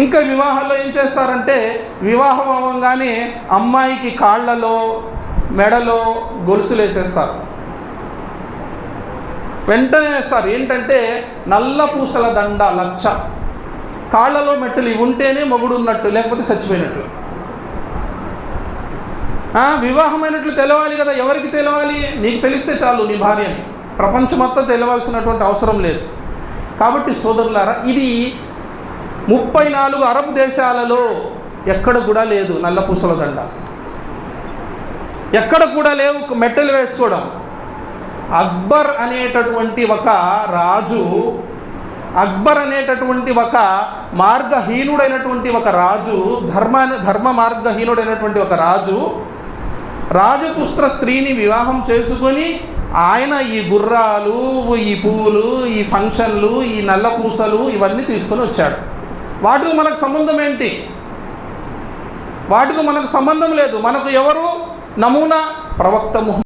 ఇంకా వివాహంలో ఏం చేస్తారంటే వివాహం అవ్వగానే అమ్మాయికి కాళ్ళలో మెడలో గొలుసులు వేసేస్తారు వెంటనే వేస్తారు. ఏంటంటే నల్ల పూసల దండ లచ్చ. కాళ్ళలో మెట్టలు ఇవి ఉంటేనే మొగుడు ఉన్నట్టు లేకపోతే చచ్చిపోయినట్టు. వివాహమైనట్లు తెలవాలి కదా ఎవరికి తెలవాలి? నీకు తెలిస్తే చాలు నీ భార్యని. ప్రపంచం తెలవాల్సినటువంటి అవసరం లేదు. కాబట్టి సోదరులారా ఇది ముప్పై నాలుగు అరబ్ దేశాలలో ఎక్కడ కూడా లేదు నల్ల పూసల దండ. ఎక్కడ కూడా లేవు మెట్టలు వేసుకోవడం. అక్బర్ అనేటటువంటి ఒక రాజు అక్బర్ అనేటటువంటి ఒక మార్గహీనుడైనటువంటి ఒక రాజు ధర్మ ధర్మ మార్గహీనుడైనటువంటి ఒక రాజు రాజపుత్ర స్త్రీని వివాహం చేసుకొని ఆయన ఈ గుర్రాలు ఈ పువ్వులు ఈ ఫంక్షన్లు ఈ నల్ల పూసలు ఇవన్నీ తీసుకొని వచ్చాడు. వాటికి మనకు సంబంధం ఏంటి? వాటికి మనకు సంబంధం లేదు. మనకు ఎవరు? నమూనా ప్రవక్త ముహమ్మద్